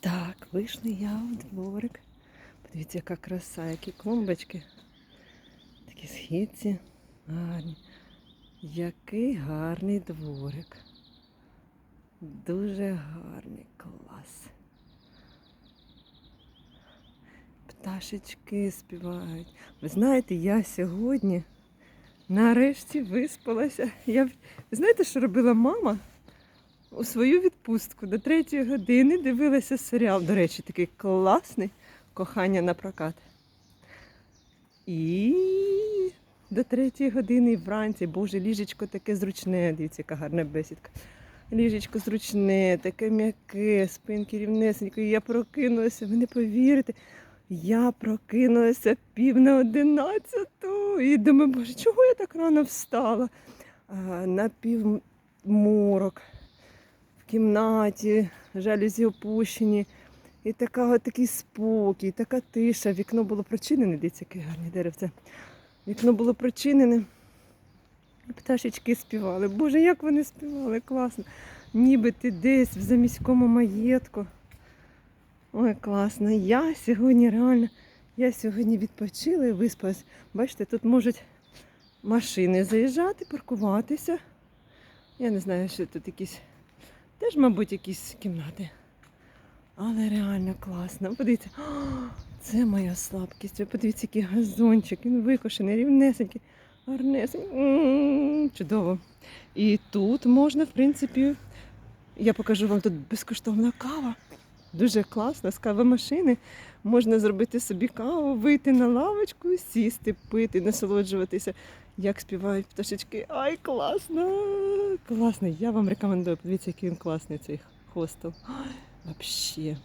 Так, вийшли я в дворик. Подивіться, яка краса, які клумбочки. Такі східці гарні. Який гарний дворик. Дуже гарний клас. Пташечки співають. Ви знаєте, я сьогодні нарешті виспалася. Я... Знаєте, що робила мама? У свою відпустку до третьої години дивилася серіал. До речі, такий класний кохання на прокат. І до третьої години вранці, боже, ліжечко таке зручне. Дивіться, яка гарна бесідка. Ліжечко зручне, таке м'яке, спинки рівнесенько. Я прокинулася, ви не повірите. Я прокинулася пів на одинадцяту. І думаю, боже, чого я так рано встала? А, на півморок кімнаті, жалюзі опущені. І така, такий спокій, така тиша. Вікно було прочинене, дивіться, яке гарне деревце. Вікно було прочинене. І пташечки співали. Боже, як вони співали, класно. Ніби ти десь в заміському маєтку. Ой, класно. Я сьогодні реально, я сьогодні відпочила і виспалась. Бачите, тут можуть машини заїжджати, паркуватися. Я не знаю, що тут якісь, теж, мабуть, якісь кімнати. Але реально класно. Подивіться, О, це моя слабкість. Ви подивіться, який газончик, він викошений, рівнесенький, гарнесенький. Чудово. І тут можна, в принципі, я покажу вам тут безкоштовна кава. Дуже класно, з кавомашини. Можна зробити собі каву, вийти на лавочку, сісти, пити, насолоджуватися, як співають пташечки. Ай, класно! Класно! Я вам рекомендую. Подивіться, який він класний цей хостел. Вообще.